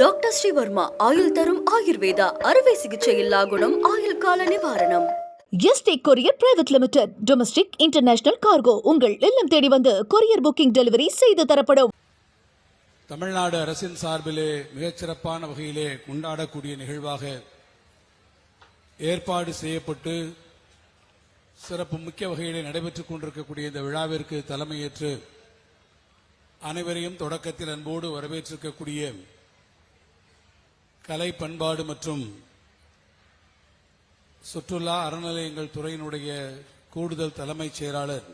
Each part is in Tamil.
டாக்டர் ஸ்ரீவர்மா ஆயுள் தரும் ஆயுர்வேதா அறுவை சிகிச்சை இல்லா குணம் ஆயுள் கால நிவாரணம். ST courier private limited domestic international cargo உங்கள் இல்லம் தேடி வந்து கொரியர் புக்கிங் டெலிவரி செய்து தரப்படும். தமிழ்நாடு அரசின் சார்பிலே மிகச்சிறப்பான வகையிலே கொண்டாடக்கூடிய நிகழ்வாக ஏற்பாடு செய்யப்பட்டு சிறப்பு முக்கிய வகையிலே நடைபெற்றுக் கொண்டிருக்கக்கூடிய இந்த விழாவிற்கு தலைமையேற்று அனைவரையும் தொடக்கத்தில் அன்போடு வரவேற்றிருக்கக்கூடிய கலை பண்பாடு மற்றும் சுற்றுலா அறநிலையங்கள் துறையினுடைய கூடுதல் தலைமைச் செயலாளர்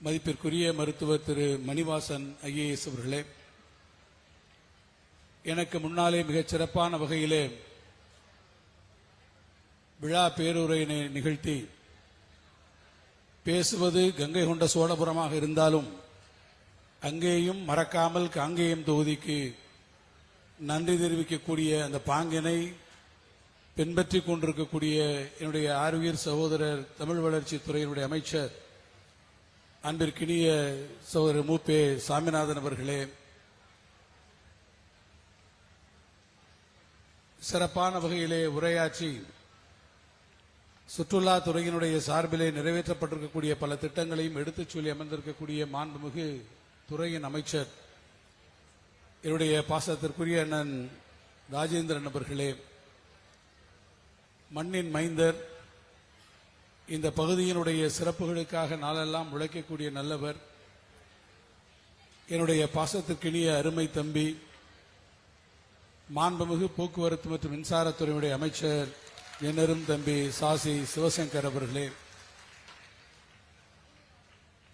மதிப்பிற்குரிய மருத்துவர் திரு மணிவாசன் ஐஏஎஸ் அவர்களே எனக்கு முன்னாலே மிகச் சிறப்பான வகையிலே விழா பேருரையினை நிகழ்த்தி பேசுவது கங்கை கொண்ட சோழபுரமாக இருந்தாலும் அங்கேயும் மறக்காமல் காங்கேயம் தொகுதிக்கு நன்றி தெரிவிக்கக்கூடிய அந்த பாங்கினை பின்பற்றி கொண்டிருக்கக்கூடிய என்னுடைய ஆர்வியர் சகோதரர் தமிழ் வளர்ச்சி துறையினுடைய அமைச்சர் அன்பிற்கினிய சகோதரர் மூப்பே சாமிநாதன் அவர்களே சிறப்பான வகையிலே உரையாற்றி சுற்றுலா துறையினுடைய சார்பிலே நிறைவேற்றப்பட்டிருக்கக்கூடிய பல திட்டங்களையும் எடுத்துச் சொல்லி அமர்ந்திருக்கக்கூடிய மாண்புமிகு துறையின் அமைச்சர் என்னுடைய பாசத்திற்குரிய அண்ணன் ராஜேந்திரன் அவர்களே மண்ணின் மைந்தர் இந்த பகுதியினுடைய சிறப்புகளுக்காக நாளெல்லாம் உழைக்கக்கூடிய நல்லவர் என்னுடைய பாசத்திற்கினிய அருமை தம்பி மாண்புமிகு போக்குவரத்து மற்றும் மின்சாரத்துறையுடைய அமைச்சர் என்னரும் தம்பி சாசி சிவசங்கர் அவர்களே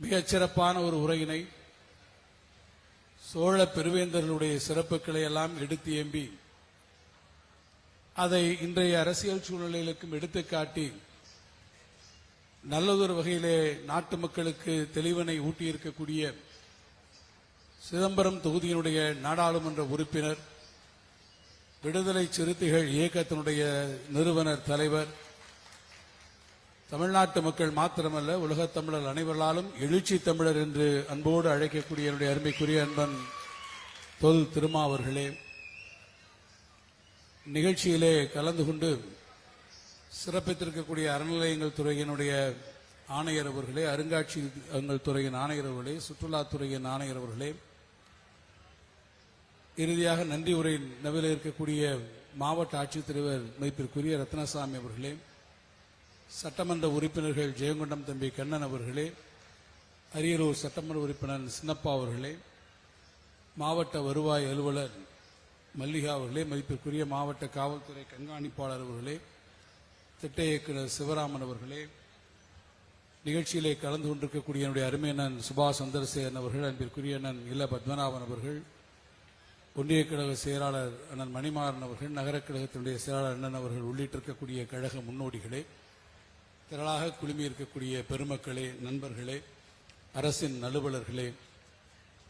மிகச்சிறப்பான ஒரு உரையினை சோழ பெருவேந்தர்களுடைய சிறப்புகளை எல்லாம் எடுத்து ஏம்பி அதை இன்றைய அரசியல் சூழ்நிலைகளுக்கும் எடுத்துக்காட்டி நல்லதொரு வகையிலே நாட்டு மக்களுக்கு தெளிவினை ஊட்டியிருக்கக்கூடிய சிதம்பரம் தொகுதியினுடைய நாடாளுமன்ற உறுப்பினர் விடுதலை சிறுத்தைகள் இயக்கத்தினுடைய நிறுவனர் தலைவர் தமிழ்நாட்டு மக்கள் மாத்திரமல்ல உலக தமிழர் அனைவராலும் எழுச்சி தமிழர் என்று அன்போடு அழைக்கக்கூடிய என்னுடைய அருமைக்குரிய அன்பன் தொல் திருமா அவர்களே. நிகழ்ச்சியிலே கலந்து கொண்டு சிறப்பித்திருக்கக்கூடிய அறநிலையங்கள் துறையினுடைய ஆணையர் அவர்களே அருங்காட்சியகங்கள் துறையின் ஆணையர் அவர்களே சுற்றுலாத்துறையின் ஆணையர் அவர்களே. இறுதியாக நன்றி உரை நவில இருக்கக்கூடிய மாவட்ட ஆட்சித்தலைவர் மதிப்பிற்குரிய ரத்னசாமி அவர்களே. சட்டமன்ற உறுப்பினர்கள் ஜெயங்கொண்டம் தம்பி கண்ணன் அவர்களே அரியலூர் சட்டமன்ற உறுப்பினர் சின்னப்பா அவர்களே மாவட்ட வருவாய் அலுவலர் மல்லிகா அவர்களே மதிப்பிற்குரிய மாவட்ட காவல்துறை கண்காணிப்பாளர் அவர்களே திட்ட இயக்குனர் சிவராமன் அவர்களே நிகழ்ச்சியிலே கலந்து கொண்டிருக்கக்கூடிய என்னுடைய அருமையண்ணன் சுபாஷ் சந்திரசேகரன் அவர்கள் அன்பிற்குரிய அண்ணன் இல பத்மநாபன் அவர்கள் ஒன்றிய கழக செயலாளர் அண்ணன் மணிமாறன் அவர்கள் நகர கழகத்தினுடைய செயலாளர் அண்ணன் அவர்கள் உள்ளிட்டிருக்கக்கூடிய கழக முன்னோடிகளே திரளாக குழுமி இருக்கக்கூடிய பெருமக்களே நண்பர்களே அரசின் நலுவலர்களே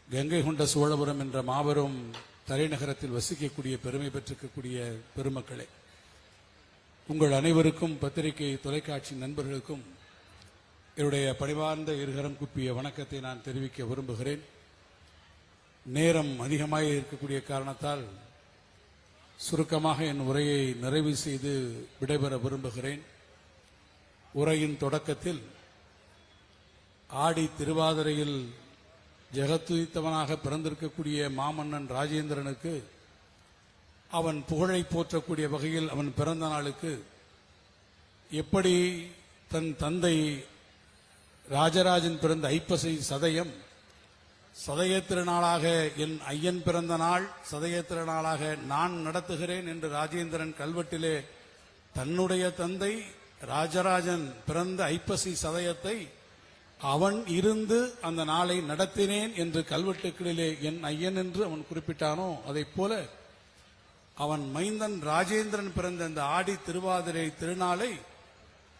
கங்கை கொண்ட சோழபுரம் என்ற மாபெரும் தலைநகரத்தில் வசிக்கக்கூடிய பெருமை பெற்றிருக்கக்கூடிய பெருமக்களே உங்கள் அனைவருக்கும் பத்திரிகை தொலைக்காட்சி நண்பர்களுக்கும் என்னுடைய பணிவார்ந்த இருகரம் குப்பிய வணக்கத்தை நான் தெரிவிக்க விரும்புகிறேன். நேரம் அதிகமாக இருக்கக்கூடிய காரணத்தால் சுருக்கமாக என் உரையை நிறைவு செய்து விடைபெற விரும்புகிறேன். உரையின் தொடக்கத்தில் ஆடி திருவாதிரையில் ஜெகத்துதித்தவனாக பிறந்திருக்கக்கூடிய மாமன்னன் ராஜேந்திரனுக்கு அவன் புகழை போற்றக்கூடிய வகையில் அவன் பிறந்த நாளுக்கு எப்படி தன் தந்தை ராஜராஜன் பிறந்த ஐப்பசை சதயம் சதய திருநாளாக என் ஐயன் பிறந்த நாள் சதய திருநாளாக நான் நடத்துகிறேன் என்று ராஜேந்திரன் கல்வெட்டிலே தன்னுடைய தந்தை ராஜராஜன் பிறந்த ஐப்பசி சதயத்தை அவன் இருந்து அந்த நாளை நடத்தினேன் என்று கல்வெட்டுக்களிலே என் ஐயன் என்று அவன் குறிப்பிட்டானோ அதைப் போல அவன் மைந்தன் ராஜேந்திரன் பிறந்த இந்த ஆடி திருவாதிரை திருநாளை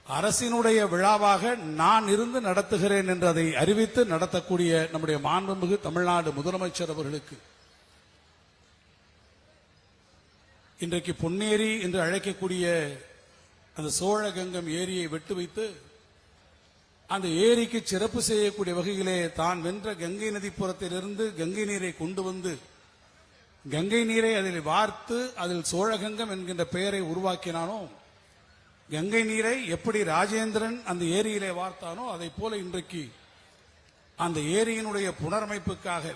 அரசினுடைய விழாவாக நான் இருந்து நடத்துகிறேன் என்று அதை அறிவித்து நடத்தக்கூடிய நம்முடைய மாண்புமிகு தமிழ்நாடு முதலமைச்சர் அவர்களுக்கு. இன்றைக்கு பொன்னேரி என்று அழைக்கக்கூடிய அந்த சோழகங்கம் ஏரியை வெட்டு வைத்து அந்த ஏரிக்கு சிறப்பு செய்யக்கூடிய வகையிலே தான் வென்ற கங்கை நதிப்புறத்திலிருந்து கங்கை நீரை கொண்டு வந்து கங்கை நீரை அதில் வார்த்து அதில் சோழகங்கம் என்கின்ற பெயரை உருவாக்கினானோ கங்கை நீரை எப்படி ராஜேந்திரன் அந்த ஏரியிலே வார்த்தானோ அதை போல இன்றைக்கு அந்த ஏரியினுடைய புனரமைப்புக்காக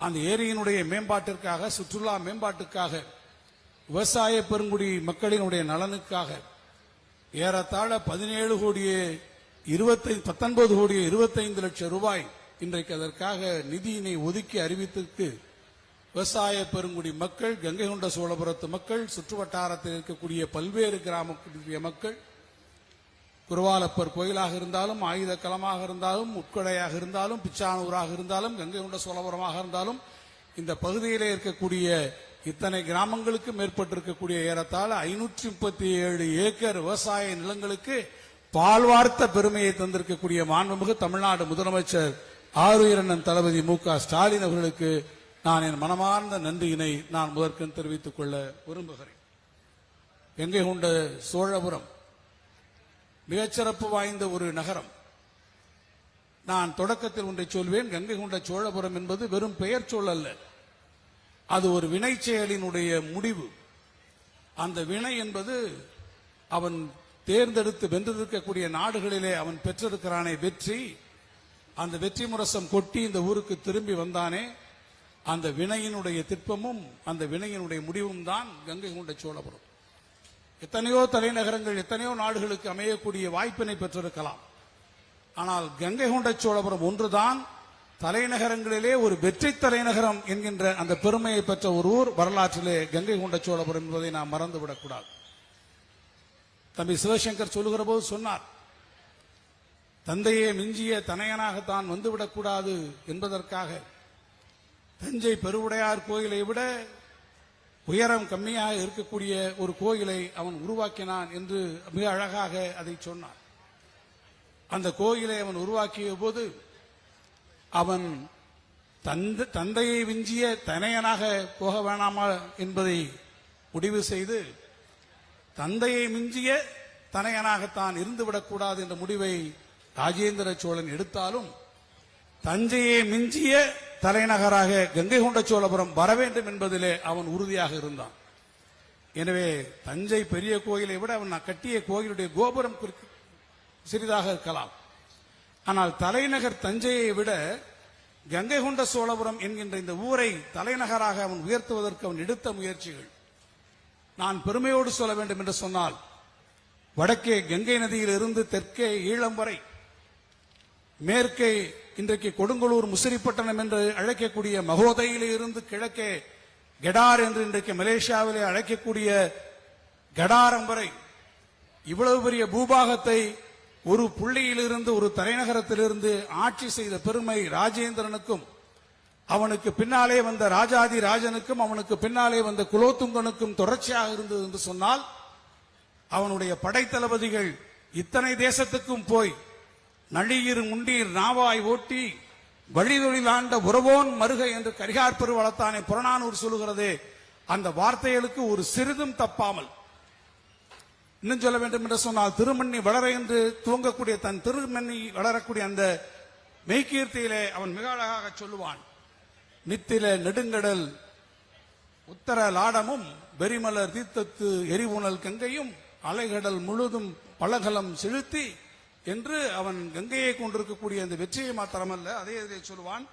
அந்த ஏரியினுடைய மேம்பாட்டிற்காக சுற்றுலா மேம்பாட்டுக்காக விவசாய பெருங்குடி மக்களினுடைய நலனுக்காக ஏறத்தாழ பதினேழு கோடியே இருபத்தை பத்தொன்பது கோடியே இருபத்தைந்து லட்சம் ரூபாய் இன்றைக்கு அதற்காக நிதியினை ஒதுக்கி அறிவித்திருக்கு. விவசாய பெருங்குடி மக்கள் கங்கை கொண்ட சோழபுரத்து மக்கள் சுற்று வட்டாரத்தில் இருக்கக்கூடிய பல்வேறு கிராமக்கூடிய மக்கள் குருவாலப்பர் கோயிலாக இருந்தாலும் ஆயுத களமாக இருந்தாலும் உட்கொடையாக இருந்தாலும் பிச்சானூராக இருந்தாலும் கங்கை கொண்ட சோழபுரமாக இருந்தாலும் இந்த பகுதியிலே இருக்கக்கூடிய இத்தனை கிராமங்களுக்கு மேற்பட்டிருக்கக்கூடிய ஏறத்தாழ ஐநூற்றி முப்பத்தி ஏழு ஏக்கர் விவசாய நிலங்களுக்கு பால்வார்த்த பெருமையை தந்திருக்கக்கூடிய மாண்புமிகு தமிழ்நாடு முதலமைச்சர் ஆறுயிரண்ணன் தளபதி மு க ஸ்டாலின் அவர்களுக்கு நான் என் மனமார்ந்த நன்றியினை நான் முதற்கண் தெரிவித்துக் கொள்ள விரும்புகிறேன். கங்கை கொண்ட சோழபுரம்? மிகச்சிறப்பு வாய்ந்த ஒரு நகரம். நான் தொடக்கத்தில் ஒன்றை சொல்வேன் கங்கை கொண்ட சோழபுரம் என்பது வெறும் பெயர் சொல் அல்ல. அது ஒரு வினை செயலினுடைய முடிவு. அந்த வினை என்பது அவன் தேர்ந்தெடுத்து வென்றிருக்கக்கூடிய நாடுகளிலே அவன் பெற்றிருக்கிறானே வெற்றி. அந்த வெற்றி முரசம் கொட்டி இந்த ஊருக்கு திரும்பி வந்தானே. அந்த வினையினுடைய திட்பமும் அந்த வினையினுடைய முடிவும் தான் கங்கை கொண்ட சோழபுரம். எத்தனையோ தலைநகரங்கள் எத்தனையோ நாடுகளுக்கு அமையக்கூடிய வாய்ப்பினை பெற்றிருக்கலாம். ஆனால் கங்கை கொண்ட சோழபுரம் ஒன்றுதான் தலைநகரங்களிலே ஒரு வெற்றி தலைநகரம் என்கின்ற அந்த பெருமையை பெற்ற ஒரு ஊர் வரலாற்றிலே கங்கை கொண்ட சோழபுரம் என்பதை நாம் மறந்துவிடக்கூடாது. தம்பி சிவசங்கர் சொல்லுகிற போது சொன்னார் தந்தையே மிஞ்சிய தனையனாகத்தான் வந்துவிடக்கூடாது என்பதற்காக தஞ்சை பெருவுடையார் கோயிலை விட உயரம் கம்மியாக இருக்கக்கூடிய ஒரு கோயிலை அவன் உருவாக்கினான் என்று மிக அழகாக அதை சொன்னான் அந்த கோயிலை அவன் உருவாக்கிய போது அவன் தந்த தந்தையை விஞ்சிய தனையனாக போக வேணாமா என்பதை முடிவு செய்து தந்தையை மிஞ்சிய தனையனாகத்தான் இருந்துவிடக்கூடாது என்ற முடிவை ராஜேந்திர சோழன் எடுத்தாலும் தஞ்சையை மிஞ்சிய தலைநகராக கங்கை கொண்ட சோழபுரம் வர வேண்டும் என்பதிலே அவன் உறுதியாக இருந்தான். எனவே தஞ்சை பெரிய கோயிலை விட அவன் கட்டிய கோயிலுடைய கோபுரம் குறி- சிறிதாக இருக்கலாம். ஆனால் தலைநகர் தஞ்சையை விட கங்கை கொண்ட சோழபுரம் என்கின்ற இந்த ஊரை தலைநகராக அவன் உயர்த்துவதற்கு அவன் எடுத்த முயற்சிகள். நான் பெருமையோடு சொல்ல வேண்டும் என்று சொன்னால் வடக்கே கங்கை நதியில் இருந்து தெற்கே ஈழம் வரை மேற்கே இன்றைக்கு கொடுங்கலூர் முசிறிப்பட்டணம் என்று அழைக்கக்கூடிய மகோதையிலே இருந்து கிழக்கே கெடார் என்று இன்றைக்கு மலேசியாவிலே அழைக்கக்கூடிய கடாரம் வரை இவ்வளவு பெரிய பூபாகத்தை ஒரு புள்ளியிலிருந்து ஒரு தலைநகரத்திலிருந்து ஆட்சி செய்த பெருமை ராஜேந்திரனுக்கும் அவனுக்கு பின்னாலே வந்த ராஜாதி ராஜனுக்கும் அவனுக்கு பின்னாலே வந்த குலோத்துங்கனுக்கும் தொடர்ச்சியாக இருந்தது என்று சொன்னால் அவனுடைய படைத்தளபதிகள் இத்தனை தேசத்துக்கும் போய் நளியிர் முண்டீர் நாவாய் ஓட்டி வழிதொழில் ஆண்ட உறவோன் மருக என்று கரிகார் பெருவளத்தானே புறநானூர் சொல்லுகிறதே அந்த வார்த்தைகளுக்கு ஒரு சிறிதும் தப்பாமல் இன்னும் சொல்ல வேண்டும் என்று சொன்னால் திருமண்ணி வளர என்று துவங்கக்கூடிய தன் திருமண்ணி வளரக்கூடிய அந்த மெய்கீர்த்தியிலே அவன் மிக அழகாக சொல்லுவான். நித்தில நெடுங்கடல் உத்தர லாடமும் வெறிமலர் தீர்த்தத்து எரிவுணல் கங்கையும் அலைகடல் முழுதும் பலகலம் செலுத்தி என்று அவன் கங்கையை கொண்டிருக்கக்கூடிய அந்த வெற்றியை மாத்திரமல்ல அதே இதை சொல்லுவான்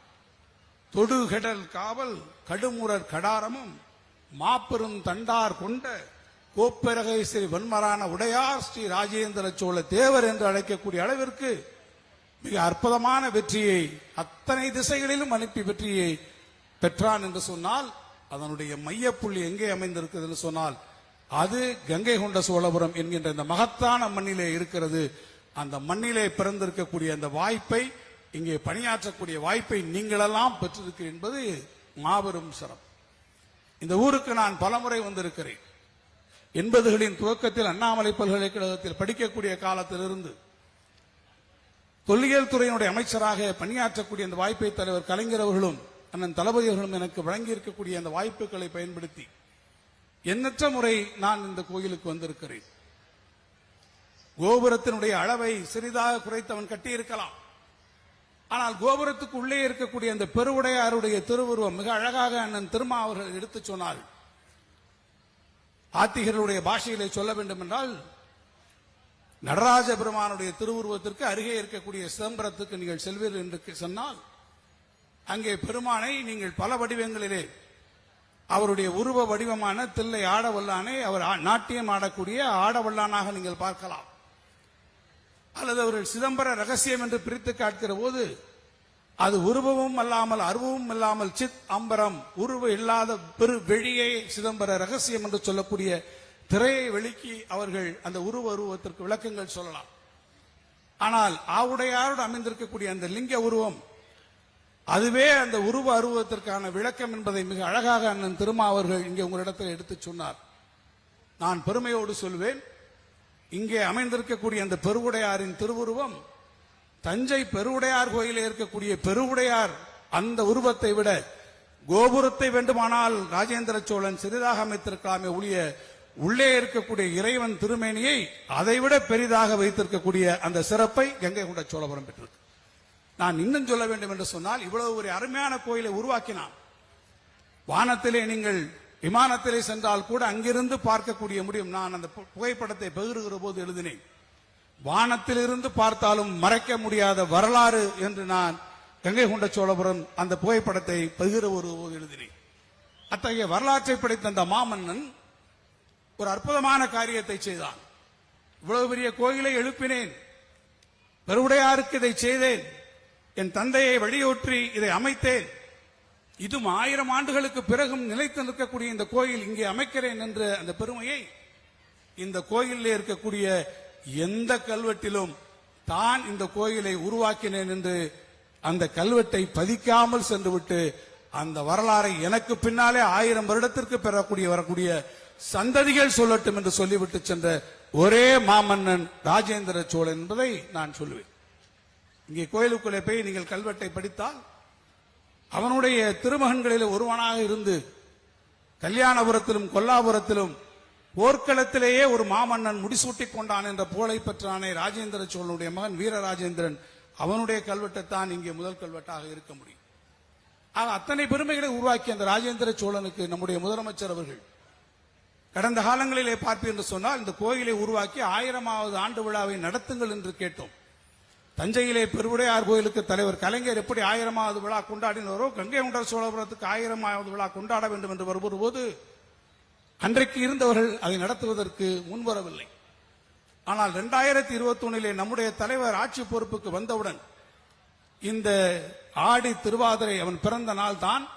தொடுகடல் காவல் கடுமுரர் கடாரமும் மாபெரும் தண்டார் கொண்ட கோப்பரகை ஸ்ரீ வன்மரான உடையார் ஸ்ரீ ராஜேந்திர சோழ தேவர் என்று அழைக்கக்கூடிய அளவிற்கு மிக அற்புதமான வெற்றியை அத்தனை திசைகளிலும் அனுப்பி வெற்றியை பெற்றான் என்று சொன்னால் அதனுடைய மையப்புள்ளி எங்கே அமைந்திருக்கிறது என்று சொன்னால் அது கங்கை கொண்ட சோழபுரம் என்கின்ற இந்த மகத்தான மண்ணிலே இருக்கிறது. அந்த மண்ணிலே பிறந்திருக்கக்கூடிய அந்த வாய்ப்பை இங்கே பணியாற்றக்கூடிய வாய்ப்பை நீங்களெல்லாம் பெற்றிருக்கிறேன் என்பது மாபெரும் சிறப்பு. இந்த ஊருக்கு நான் பலமுறை வந்திருக்கிறேன். எண்பதுகளின் துவக்கத்தில் அண்ணாமலை பல்கலைக்கழகத்தில் படிக்கக்கூடிய காலத்திலிருந்து தொல்லியல் துறையினுடைய அமைச்சராக பணியாற்றக்கூடிய அந்த வாய்ப்பை தலைவர் கலைஞர் அவர்களும் அண்ணன் தளபதி அவர்களும் எனக்கு வழங்கி இருக்கக்கூடிய அந்த வாய்ப்புகளை பயன்படுத்தி எண்ணற்ற முறை நான் இந்த கோயிலுக்கு வந்திருக்கிறேன். கோபுரத்தினுடைய அளவை சிறிதாக குறைத்தவன் கட்டியிருக்கலாம். ஆனால் கோபுரத்துக்கு உள்ளே இருக்கக்கூடிய அந்த பெருவுடையாருடைய திருவுருவம் மிக அழகாக அண்ணன் திருமா அவர்கள் எடுத்துச் சொன்னார்கள். ஆத்திகர்களுடைய பாஷையிலே சொல்ல வேண்டும் என்றால் நடராஜ பெருமானுடைய திருவுருவத்திற்கு அருகே இருக்கக்கூடிய சிதம்பரத்துக்கு நீங்கள் செல்வீர்கள் என்று சொன்னால் அங்கே பெருமானை நீங்கள் பல வடிவங்களிலே அவருடைய உருவ வடிவமான தில்லை ஆடவல்லானை அவர் நாட்டியம் ஆடக்கூடிய ஆடவல்லானாக நீங்கள் பார்க்கலாம். அல்லது அவர்கள் சிதம்பர ரகசியம் என்று பிரித்து காட்கிற போது அது உருவமும் அல்லாமல் அருவமும் இல்லாமல் சித் அம்பரம் உருவ இல்லாத பெரு வெளியே சிதம்பர ரகசியம் என்று சொல்லக்கூடிய திரையை வெளிக்கி அவர்கள் அந்த உருவ உருவத்திற்கு விளக்கங்கள் சொல்லலாம். ஆனால் ஆவுடையாரோடு அமைந்திருக்கக்கூடிய அந்த லிங்க உருவம் அதுவே அந்த உருவ அருவத்திற்கான விளக்கம் என்பதை மிக அழகாக அண்ணன் திருமா அவர்கள் இங்கே உங்களிடத்தில் எடுத்துச் சொன்னார். நான் பெருமையோடு சொல்வேன் இங்கே அமைந்திருக்கக்கூடிய அந்த பெருவுடையாரின் திருவுருவம் தஞ்சை பெருவுடையார் கோயிலில் இருக்கக்கூடிய பெருவுடையார் அந்த உருவத்தை விட கோபுரத்தை வேண்டுமானால் ராஜேந்திர சோழன் சிறிதாக அமைத்திருக்கலாமே ஒழிய உள்ளே இருக்கக்கூடிய இறைவன் திருமேனியை அதைவிட பெரிதாக வைத்திருக்கக்கூடிய அந்த சிறப்பை கங்கை கொண்ட சோழபுரம் பெற்றிருக்கு. நான் இன்னும் சொல்ல வேண்டும் என்று சொன்னால் இவ்வளவு ஒரு அருமையான கோயிலை உருவாக்கினான். வானத்திலே நீங்கள் விமானத்திலே சென்றால் கூட அங்கிருந்து பார்க்கக்கூடிய முடியும். நான் அந்த பு- புகைப்படத்தை பகிர்கிற போது எழுதினேன். வானத்திலிருந்து பார்த்தாலும் மறைக்க முடியாத வரலாறு என்று நான் கங்கை கொண்ட சோழபுரம் அந்த புகைப்படத்தை பகிர ஒரு எழுதினேன். அத்தகைய வரலாற்றை படைத்த அந்த மாமன்னன் ஒரு அற்புதமான காரியத்தை செய்தான். இவ்வளவு பெரிய கோயிலை எழுப்பினேன். பெருவுடையாருக்கு இதை செய்தேன். என் தந்தையை வழியோற்றி இதை அமைத்தேன். இதும் ஆயிரம் ஆண்டுகளுக்கு பிறகும் நிலைத்து நிற்கக்கூடிய இந்த கோயில் இங்கே அமைக்கிறேன் என்ற அந்த பெருமையை இந்த கோயிலில் இருக்கக்கூடிய எந்த கல்வெட்டிலும் தான் இந்த கோயிலை உருவாக்கினேன் என்று அந்த கல்வெட்டை பதிக்காமல் சென்றுவிட்டு அந்த வரலாறை எனக்கு பின்னாலே ஆயிரம் வருடத்திற்கு பெறக்கூடிய வரக்கூடிய சந்ததிகள் சொல்லட்டும் என்று சொல்லிவிட்டு சென்ற ஒரே மாமன்னன் ராஜேந்திர சோழன் என்பதை நான் சொல்லுவேன். இங்கே கோயிலுக்குள்ளே போய் நீங்கள் கல்வெட்டை படித்தால் அவனுடைய திருமகன்களில் ஒருவனாக இருந்து கல்யாணபுரத்திலும் கொல்லாபுரத்திலும் போர்க்களத்திலேயே ஒரு மாமன்னன் முடிசூட்டிக் கொண்டான் என்ற புகழை பெற்றானே ராஜேந்திர சோழனுடைய மகன் வீரராஜேந்திரன். அவனுடைய கல்வெட்டைத்தான் இங்கே முதல் கல்வெட்டாக இருக்க முடியும். ஆக அத்தனை பெருமைகளை உருவாக்கிய அந்த ராஜேந்திர சோழனுக்கு நம்முடைய முதலமைச்சர் அவர்கள் கடந்த காலங்களிலே பார்ப்பீர் என்று சொன்னால் இந்த கோயிலை உருவாக்கி ஆயிரமாவது ஆண்டு விழாவை நடத்துங்கள் என்று கேட்டோம். தஞ்சையிலே பெருவுடையார் கோயிலுக்கு தலைவர் கலைஞர் எப்படி ஆயிரமாவது விழா கொண்டாடினாரோ கங்கை உண்டர் சோழபுரத்துக்கு ஆயிரமாவது விழா கொண்டாட வேண்டும் என்று வருகிற போது அன்றைக்கு இருந்தவர்கள் அதை நடத்துவதற்கு முன்வரவில்லை ஆனால் இரண்டாயிரத்தி இருபத்தி ஒன்னிலே நம்முடைய தலைவர் ஆட்சி பொறுப்புக்கு வந்தவுடன் இந்த ஆடி திருவாதிரை அவன் பிறந்த நாள் தான்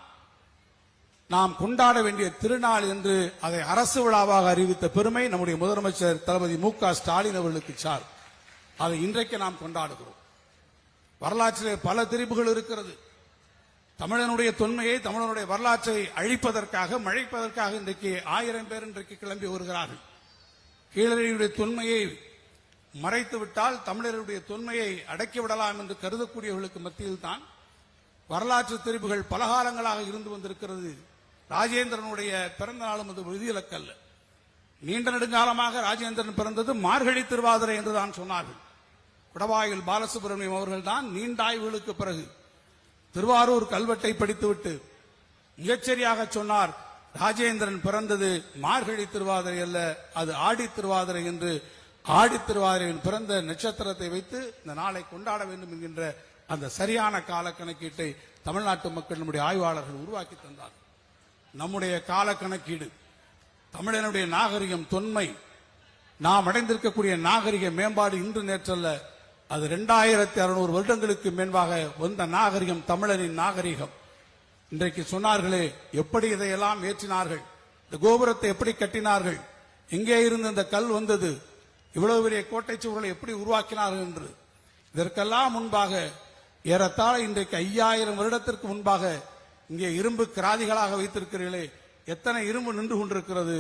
நாம் கொண்டாட வேண்டிய திருநாள் என்று அதை அரசு விழாவாக அறிவித்த பெருமை நம்முடைய முதலமைச்சர் தளபதி மு க ஸ்டாலின் அவர்களுக்கு சார். அதை இன்றைக்கு நாம் கொண்டாடுகிறோம். வரலாற்றிலே பல திரிபுகள் இருக்கிறது. தமிழனுடைய தொன்மையை தமிழனுடைய வரலாற்றை அழிப்பதற்காக மழைப்பதற்காக இன்றைக்கு ஆயிரம் பேர் இன்றைக்கு கிளம்பி வருகிறார்கள். கீழடியுடைய தொன்மையை மறைத்துவிட்டால் தமிழருடைய தொன்மையை அடக்கிவிடலாம் என்று கருதக்கூடியவர்களுக்கு மத்தியில் தான் வரலாற்று தெரிவுகள் பலகாலங்களாக இருந்து வந்திருக்கிறது. ராஜேந்திரனுடைய பிறந்த நாளும் அது விதிவிலக்கல்ல. நீண்ட நெடுங்காலமாக ராஜேந்திரன் பிறந்தது மார்கழி திருவாதிரை என்று தான் சொன்னார்கள். குடவாயில் பாலசுப்ரமணியம் அவர்கள் தான் நீண்டாய்வுகளுக்கு பிறகு திருவாரூர் கல்வெட்டை படித்துவிட்டு மிகச்சரியாக சொன்னார் ராஜேந்திரன் பிறந்தது மார்கழி திருவாதிரை அல்ல அது ஆடி திருவாதிரை என்று ஆடி திருவாதிரையின் பிறந்த நட்சத்திரத்தை வைத்து இந்த நாளை கொண்டாட வேண்டும் என்கின்ற அந்த சரியான கால கணக்கீட்டை தமிழ்நாட்டு மக்கள் நம்முடைய ஆய்வாளர்கள் உருவாக்கி தந்தார் நம்முடைய கால கணக்கீடு தமிழனுடைய நாகரிகம் தொன்மை நாம் அடைந்திருக்கக்கூடிய நாகரிக மேம்பாடு இன்று நேற்றல்ல. அது ரெண்டாயிரத்தி அறுநூறு வருடங்களுக்கு மேன்பாக வந்த நாகரிகம் தமிழனின் நாகரிகம். இன்றைக்கு சொன்னார்களே எப்படி இதையெல்லாம் ஏற்றினார்கள்? இந்த கோபுரத்தை எப்படி கட்டினார்கள்? எங்கே இருந்து இந்த கல் வந்தது? இவ்வளவு பெரிய கோட்டை சுவர்களை எப்படி உருவாக்கினார்கள் என்று. இதற்கெல்லாம் முன்பாக ஏறத்தாழ இன்றைக்கு ஐயாயிரம் வருடத்திற்கு முன்பாக இங்கே இரும்பு கிராதிகளாக வைத்திருக்கிறீர்களே எத்தனை இரும்பு நின்று கொண்டிருக்கிறது?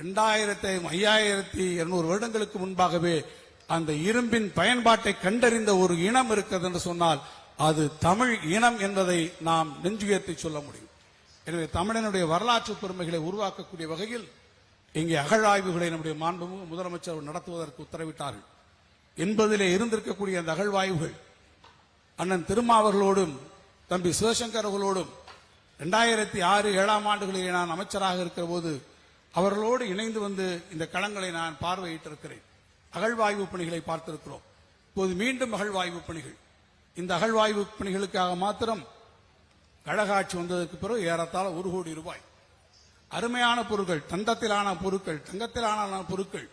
இரண்டாயிரத்தி ஐயாயிரத்தி இருநூறு வருடங்களுக்கு முன்பாகவே அந்த இரும்பின் பயன்பாட்டை கண்டறிந்த ஒரு இனம் இருக்கிறது என்று சொன்னால் அது தமிழ் இனம் என்பதை நாம் நெஞ்சுயர்த்தி சொல்ல முடியும். எனவே தமிழனுடைய வரலாற்று பெருமைகளை உருவாக்கக்கூடிய வகையில் இங்கே அகழாய்வுகளை நம்முடைய மாண்புமிகு முதலமைச்சர் நடத்துவதற்கு உத்தரவிட்டார்கள். என்பதிலே இருந்திருக்கக்கூடிய அந்த அகழ்வாய்வுகள் அண்ணன் திருமாவர்களோடும் தம்பி சிவசங்கர் அவர்களோடும் ரெண்டாயிரத்தி ஆறு ஏழாம் ஆண்டுகளில் நான் அமைச்சராக இருக்கிற போது அவர்களோடு இணைந்து வந்து இந்த களங்களை நான் பார்வையிட்டிருக்கிறேன். அகழ்வாய்வு பணிகளை பார்த்திருக்கிறோம். இப்போது மீண்டும் அகழ்வாய்வு பணிகள். இந்த அகழ்வாய்வு பணிகளுக்காக மாத்திரம் கழக ஆட்சி வந்ததற்கு பிறகு ஏறத்தாழ ஒரு கோடி ரூபாய். அருமையான பொருட்கள் தந்தத்திலான பொருட்கள் தங்கத்திலான பொருட்கள்.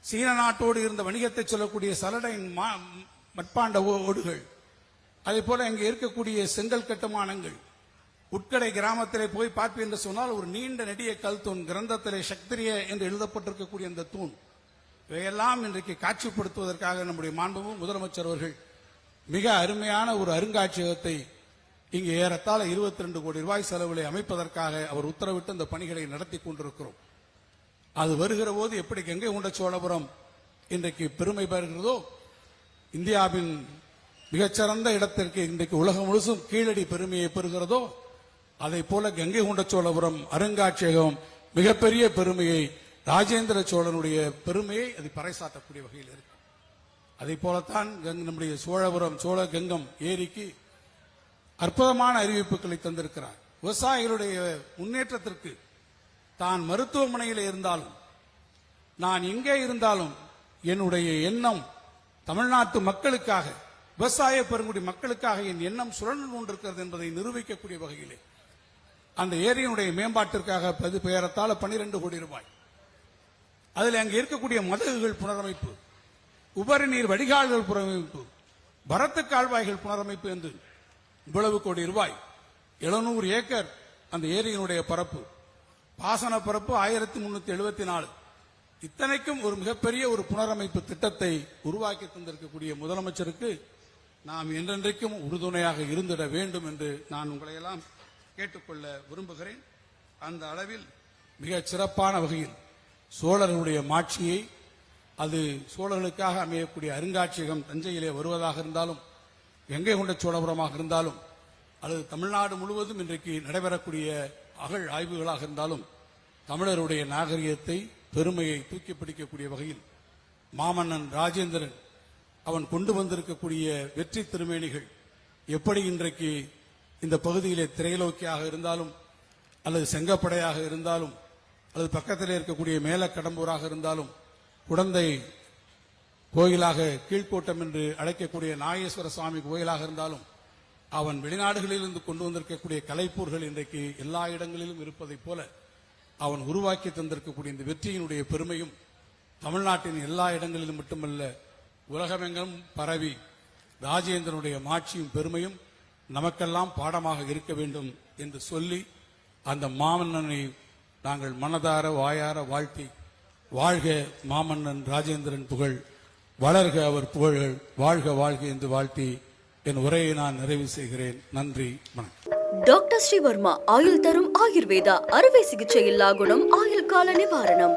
சீன நாட்டோடு இருந்த வணிகத்தை சொல்லக்கூடிய சலடையின் மட்பாண்ட ஓ- ஓடுகள். அதே போல இங்கே இருக்கக்கூடிய செங்கல் கட்டுமானங்கள். உட்கடை கிராமத்திலே போய் பார்ப்பேன் என்று சொன்னால் ஒரு நீண்ட நெடிய கல் தூண் கிரந்தத்திலே சக்திரிய என்று எழுதப்பட்டிருக்கக்கூடிய அந்த தூண். இவையெல்லாம் இன்றைக்கு காட்சிப்படுத்துவதற்காக நம்முடைய மாண்புமிகு முதலமைச்சர் அவர்கள் மிக அருமையான ஒரு அருங்காட்சியகத்தை இங்கு ஏறத்தாழ 22 கோடி ரூபாய் செலவிலை அமைப்பதற்காக அவர் உத்தரவிட்டு அந்த பணிகளை நடத்தி கொண்டிருக்கிறோம். அது வருகிற போது எப்படி கங்கை கொண்ட சோழபுரம் இன்றைக்கு பெருமை பெறுகிறதோ இந்தியாவின் மிகச்சிறந்த இடத்திற்கு இன்றைக்கு உலகம் முழுசும் கீழடி பெருமையை பெறுகிறதோ அதை போல கங்கை கொண்ட சோழபுரம் அருங்காட்சியகம் மிகப்பெரிய பெருமையை ராஜேந்திர சோழனுடைய பெருமையை அது பறைசாற்றக்கூடிய வகையில் இருக்கு. அதை போலத்தான் நம்முடைய சோழபுரம் சோழ கங்கம் ஏரிக்கு அற்புதமான அறிவிப்புகளை தந்திருக்கிறார். விவசாயிகளுடைய முன்னேற்றத்திற்கு தான் மருத்துவமனையில் இருந்தாலும் நான் எங்கே இருந்தாலும் என்னுடைய எண்ணம் தமிழ்நாட்டு மக்களுக்காக விவசாய பெருங்குடி மக்களுக்காக என் எண்ணம் சுழன்று கொண்டிருக்கிறது என்பதை நிரூபிக்கக்கூடிய வகையிலே அந்த ஏரியினுடைய மேம்பாட்டிற்காக பது பெயரத்தால பன்னிரண்டு கோடி ரூபாய் அதில் அங்கே இருக்கக்கூடிய மதகுகள் புனரமைப்பு உபரி நீர் வடிகால்கள் புனரமைப்பு பரத்து கால்வாய்கள் புனரமைப்பு என்று இவ்வளவு கோடி ரூபாய் எழுநூறு ஏக்கர் அந்த ஏரியினுடைய பரப்பு. பாசன பரப்பு ஆயிரத்தி முன்னூத்தி எழுபத்தி நாலு இத்தனைக்கும் ஒரு மிகப்பெரிய ஒரு புனரமைப்பு திட்டத்தை உருவாக்கி தந்திருக்கக்கூடிய முதலமைச்சருக்கு நாம் என்றென்றைக்கும் உறுதுணையாக இருந்திட வேண்டும் என்று நான் உங்களையெல்லாம் கேட்டுக்கொள்ள விரும்புகிறேன். அந்த அளவில் மிகச் சிறப்பான வகையில் சோழர்களுடைய மாட்சியை அது சோழர்களுக்காக அமையக்கூடிய அருங்காட்சியகம் தஞ்சையிலே வருவதாக இருந்தாலும் கங்கை கொண்ட சோழபுரமாக இருந்தாலும் அல்லது தமிழ்நாடு முழுவதும் இன்றைக்கு நடைபெறக்கூடிய அகழ் ஆய்வுகளாக இருந்தாலும் தமிழருடைய நாகரிகத்தை பெருமையை தூக்கி பிடிக்கக்கூடிய வகையில் மாமன்னன் ராஜேந்திரன் அவன் கொண்டு வந்திருக்கக்கூடிய வெற்றி திருமேனிகள் எப்படி இன்றைக்கு இந்த பகுதியிலே திரைலோக்கியாக இருந்தாலும் அல்லது செங்கப்படையாக இருந்தாலும் அல்லது பக்கத்தில் இருக்கக்கூடிய மேலக்கடம்பூராக இருந்தாலும் குடந்தை கோயிலாக கீழ்கோட்டம் என்று அழைக்கக்கூடிய நாகேஸ்வர சுவாமி கோயிலாக இருந்தாலும் அவன் வெளிநாடுகளிலிருந்து கொண்டு வந்திருக்கக்கூடிய கலைப்பூர்கள் இன்றைக்கு எல்லா இடங்களிலும் இருப்பதைப் போல அவன் உருவாக்கி தந்திருக்கக்கூடிய இந்த வெற்றியினுடைய பெருமையும் தமிழ்நாட்டின் எல்லா இடங்களிலும் மட்டுமல்ல உலகமெங்கும் பரவி ராஜேந்திரனுடைய மாட்சியும் பெருமையும் நமக்கெல்லாம் பாடமாக இருக்க வேண்டும் என்று சொல்லி அந்த மாமன்னனை நாங்கள் மனதார வாயார வாழ்த்தி வாழ்க மாமன்னன் ராஜேந்திரன் புகழ் வளர்க அவர் புகழ்கள் வாழ்க வாழ்க என்று வாழ்த்தி என் உரையை நான் நிறைவு செய்கிறேன். நன்றி வணக்கம். டாக்டர் ஸ்ரீவர்மா ஆயுள் தரும் ஆயுர்வேதா அறுவை சிகிச்சை இல்லா குணம் ஆயுள் கால நிவாரணம்.